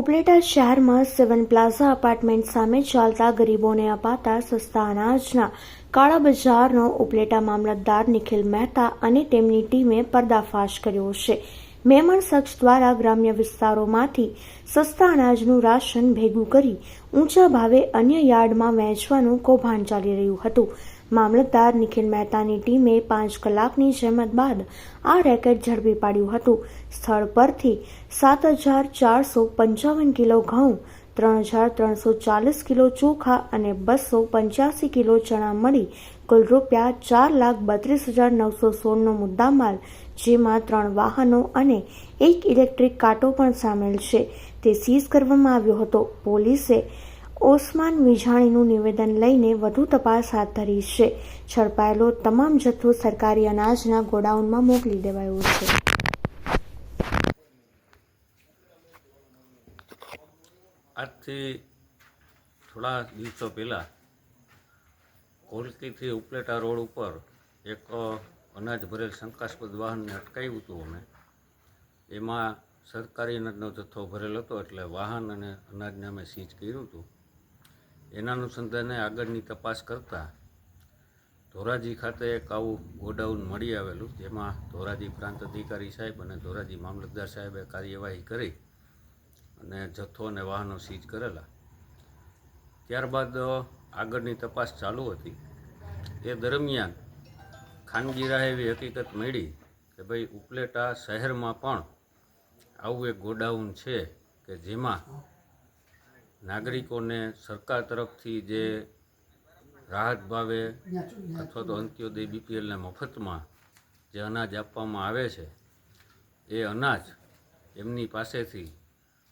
ઉપલેટા શહેરમાં સેવન plaza apartment સામે ચાલતા ગરીબોને અપાતા સસ્તા અનાજના કાળા બજારનો ઉપલેટા મામલતદાર નિખિલ મહેતા અને તેમની ટીમે પર્દાફાશ કર્યો છે. મહેમાન શખ્સ દ્વારા ગ્રામ્ય વિસ્તારોમાંથી સસ્તા અનાજનું રાશન ભેગું કરી ઊંચા ભાવે અન્ય યાર્ડમાં વહેંચવાનું કૌભાંડ ચાલી રહ્યું હતું. મામલતદાર નિખિલ મહેતાની ટીમે પાંચ કલાકની જહેમત બાદ આ રેકેટ ઝડપી પાડ્યું હતું. સ્થળ પરથી સાત હજાર ચારસો પંચાવન કિલો ઘઉં, ત્રણ હજાર ત્રણસો ચાલીસ કિલો ચોખા અને બસો પંચ્યાસી કિલો ચણા મળી કુલ રૂપિયા ચાર લાખ બત્રીસ હજાર નવસો સોળનો મુદ્દામાલ, જેમાં ત્રણ વાહનો અને એક ઇલેક્ટ્રિક કાંટો પણ સામેલ છે. તે સીઝ કરવામાં આવ્યો હતો. પોલીસે ઓસમાન વિઝાણીનું નિવેદન લઈને વધુ તપાસ હાથ ધરી છે. ઝડપાયેલો તમામ જથ્થો સરકારી અનાજના ગોડાઉનમાં મોકલી દેવાયો છે. આજથી થોડા દિવસો પહેલાં કોલકીથી ઉપલેટા રોડ ઉપર એક અનાજ ભરેલ શંકાસ્પદ વાહનને અટકાવ્યું હતું અમે. એમાં સરકારી અનાજનો જથ્થો ભરેલ હતો એટલે વાહન અને અનાજને અમે સીઝ કર્યું હતું. એના અનુસંધાને આગળની તપાસ કરતાં ધોરાજી ખાતે એક આવું ગોડાઉન મળી આવેલું, જેમાં ધોરાજી પ્રાંત અધિકારી સાહેબ અને ધોરાજી મામલતદાર સાહેબે કાર્યવાહી કરી અને જથ્થો અને વાહનો સીઝ કરેલા. ત્યારબાદ આગળની તપાસ ચાલુ હતી. એ દરમિયાન ખાનગી રાહે એવી હકીકત મળી કે ભાઈ ઉપલેટા શહેરમાં પણ આવું એક ગોડાઉન છે કે જેમાં નાગરિકોને સરકાર તરફથી જે રાહત ભાવે અથવા તો અંત્યોદય બીપીએલને મફતમાં જે અનાજ આપવામાં આવે છે, એ અનાજ એમની પાસેથી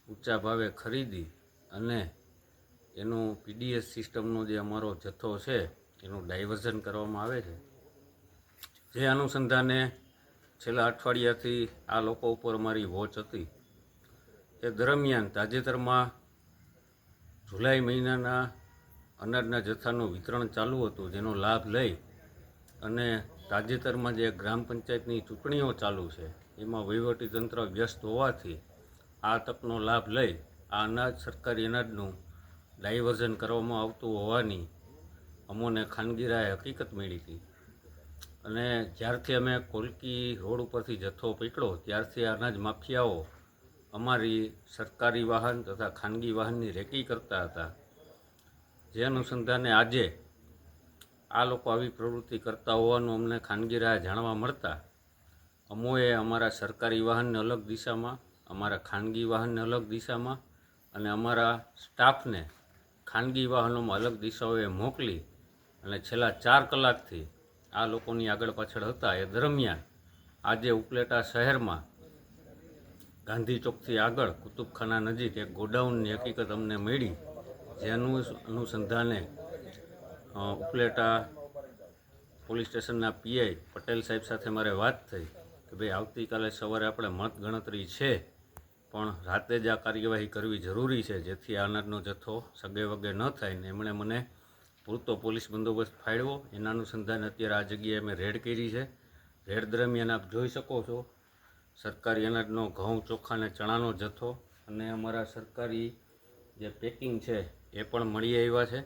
ઊંચા ભાવે ખરીદી અને એનું પીડીએસ સિસ્ટમનો જે અમારો જથ્થો છે, એનું ડાયવર્ઝન કરવામાં આવે છે. જે અનુસંધાને છેલ્લા અઠવાડિયાથી આ લોકો ઉપર અમારી વોચ હતી. એ દરમિયાન તાજેતરમાં જુલાઈ મહિનાના અનાજના જથ્થાનું વિતરણ ચાલુ હતું, જેનો લાભ લઈ અને તાજેતરમાં જે ગ્રામ પંચાયતની ચૂંટણીઓ ચાલુ છે, એમાં વહીવટીતંત્ર વ્યસ્ત હોવાથી આ તકનો લાભ લઈ આ અનાજ, સરકારી અનાજનું ડાયવર્ઝન કરવામાં આવતું હોવાની અમોને ખાનગી રાહે હકીકત મળી હતી. અને જ્યારથી અમે કોલકી રોડ ઉપરથી જથ્થો પકડ્યો, ત્યારથી અનાજ માફિયાઓ અમારી સરકારી વાહન તથા ખાનગી વાહનની રેકી કરતા હતા. જે અનુસંધાને આજે આ લોકો આવી પ્રવૃત્તિ કરતા હોવાનું અમને ખાનગી રાહ જાણવા મળતા, અમોએ અમારા સરકારી વાહનને અલગ દિશામાં, અમારા ખાનગી વાહનને અલગ દિશામાં અને અમારા સ્ટાફને ખાનગી વાહનોમાં અલગ દિશાઓએ મોકલી અને છેલ્લા ચાર કલાકથી આ લોકોની આગળ પાછળ હતા. એ દરમિયાન આજે ઉપલેટા શહેરમાં ગાંધી ચોકથી આગળ કુતુબખાના નજીક એક ગોડાઉનની હકીકત અમને મળી, જેનું અનુસંધાને ઉપલેટા પોલીસ સ્ટેશનના પીઆઈ પટેલ સાહેબ સાથે મારે વાત થઈ કે ભાઈ આવતીકાલે સવારે આપણે મત ગણતરી છે, પણ રાતે જ આ કાર્યવાહી કરવી જરૂરી છે, જેથી આ જથ્થો સગે વગે ન થાય ને એમણે મને પૂરતો પોલીસ બંદોબસ્ત ફાળવો એના અનુસંધાને અત્યારે આ જગ્યાએ અમે રેડ કરી છે. રેડ દરમિયાન આપ જોઈ શકો છો સરકારી અનાજનો ઘઉં, ચોખા અને ચણાનો જથ્થો અને અમારા સરકારી જે પેકિંગ છે એ પણ મળી આવ્યા છે.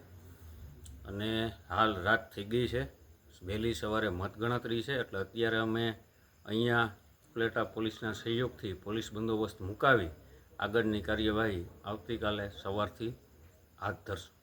અને હાલ રાત થઈ ગઈ છે. વહેલી સવારે મતગણતરી છે, એટલે અત્યારે અમે અહીંયા પ્લેટા પોલીસના સહયોગથી પોલીસ બંદોબસ્ત મુકાવી આગળની કાર્યવાહી આવતીકાલે સવારથી હાથ ધરશું.